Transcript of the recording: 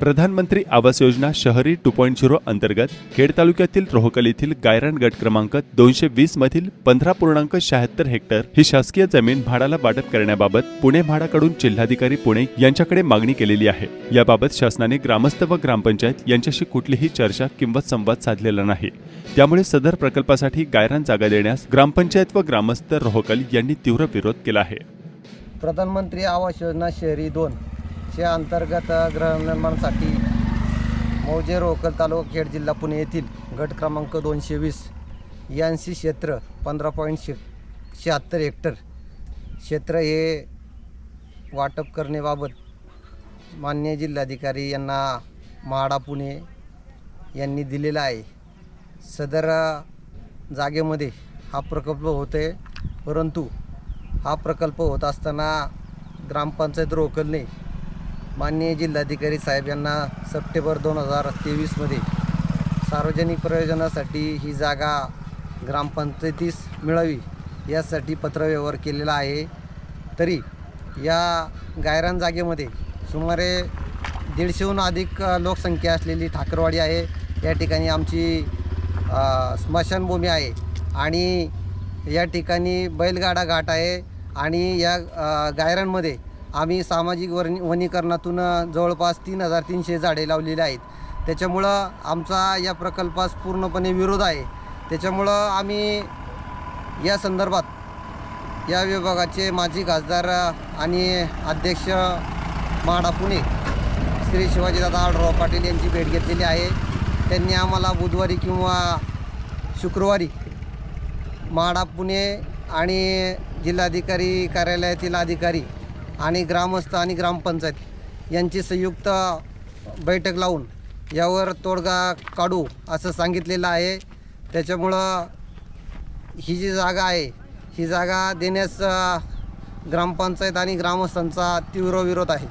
प्रधानमंत्री आवास योजना शहरी two point zero अंतर्गत खेड तालुक्यातील रोहकल येथील गायरान गट क्रमांक दोनशे वीस मधील पंधरा पूर्णांक शहात्तर हेक्टर ही शासकीय जमीन भाडाला वाटप करण्याबाबत पुणे म्हाडाकडून जिल्हाधिकारी पुणे यांच्याकडे मागणी केलेली आहे. याबाबत शासनाने ग्रामस्थ व ग्रामपंचायत यांच्याशी कुठलीही चर्चा किंवा संवाद साधलेला नाही. त्यामुळे सदर प्रकल्पासाठी गायरान जागा देण्यास ग्रामपंचायत व ग्रामस्थ रोहकल यांनी तीव्र विरोध केला आहे. प्रधानमंत्री आवास योजना शहरी दोन. च्या अंतर्गत गृहनिर्माणसाठी मौजे रोकल तालुका खेड जिल्हा पुणे येथील गट क्रमांक दोनशे वीस यांशी क्षेत्र पंधरा पॉईंट शे शहात्तर हेक्टर क्षेत्र हे वाटप करण्याबाबत मान्य जिल्हाधिकारी यांना म्हाडा पुणे यांनी दिलेला आहे. सदर जागेमध्ये हा प्रकल्प होते परंतु हा प्रकल्प होत असताना ग्रामपंचायत रोकलने माननीय जिल्हाधिकारी साहेब यांना सप्टेंबर दोन हजार तेवीसमध्ये सार्वजनिक प्रयोजनासाठी ही जागा ग्रामपंचायतीस मिळावी यासाठी पत्रव्यवहार केलेला आहे. तरी या गायरान जागेमध्ये सुमारे दीडशेहून अधिक लोकसंख्या असलेली ठाकरवाडी आहे. या ठिकाणी आमची स्मशानभूमी आहे आणि या ठिकाणी बैलगाडा घाट आहे आणि या अ, गायरांमध्ये आम्ही सामाजिक वर वनीकरणातून जवळपास तीन हजार तीनशे झाडे लावलेली आहेत. त्याच्यामुळं आमचा या प्रकल्पास पूर्णपणे विरोध आहे. त्याच्यामुळं आम्ही या संदर्भात या विभागाचे माजी खासदार आणि अध्यक्ष म्हाडा पुणे श्री शिवाजीदादा आडराव पाटील यांची भेट घेतलेली आहे. त्यांनी आम्हाला बुधवारी किंवा शुक्रवारी म्हाडा पुणे आणि जिल्हाधिकारी कार्यालयातील अधिकारी आणि ग्रामस्थ आणि ग्रामपंचायत यांची संयुक्त बैठक लावून यावर तोडगा काढू असं सांगितलेलं आहे. त्याच्यामुळं ही जी जागा आहे ही जागा देण्यास ग्रामपंचायत आणि ग्रामस्थांचा तीव्र विरोध आहे.